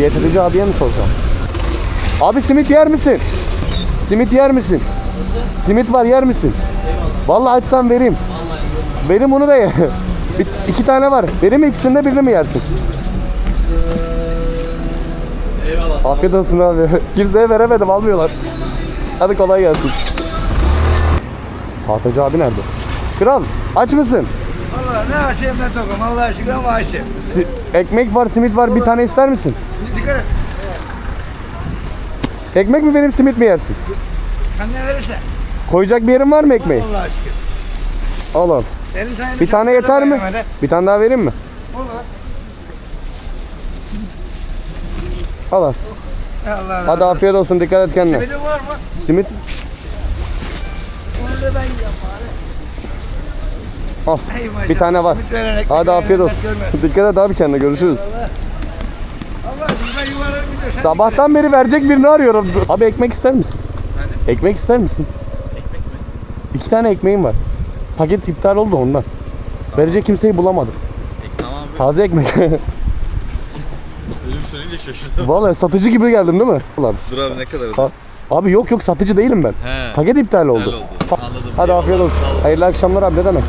YTDC abiye mi sorsam? Abi simit yer misin? Simit yer misin? Simit var yer misin? Vallahi açsam vereyim. Benim bunu da ye. Bir, iki tane var. Benim mi ikisini de birini mi yersin? Eyvallah. Afiyet olsun abi. Kimseye veremedim almıyorlar. Hadi kolay gelsin. Tahtacı abi nerede? Kral aç mısın? Valla ne açayım ne tokum Allah aşkına ama açayım. Si- ekmek var, simit var. Bir tane ister misin? Dikkat et. Ekmek mi benim simit mi yersin? Kendine verirsen. Koyacak bir yerin var mı ekmeği? Allah aşkına. Al al. Elin Bir tane yeter mi? Bir tane daha vereyim mi? Olur. Al al. Allah Allah. Hadi afiyet olsun. Dikkat et kendine. Benim var mı? Simit Onu da ben yiyeyim bari. Al. Ey maşallah. Bir tane var. Hadi afiyet olsun. Dikkat et abi kendine. Görüşürüz. Sabahtan beri verecek birini arıyorum. Abi ekmek ister misin? Ekmek ister misin? Ekmek mi? İki tane ekmeğim var. Paket iptal oldu ondan. Verecek kimseyi bulamadım. Ek, tamam abi. Taze ekmek. Ölüm söyleyince şaşırdım. Vallahi satıcı gibi geldim değil mi? Ulan. Dur abi ne kadar? Ha- Abi yok yok satıcı değilim ben. He. Paket iptal oldu. Oldu. Anladım. Hadi Eyvallah, afiyet olsun. Hayırlı akşamlar abi ne demek?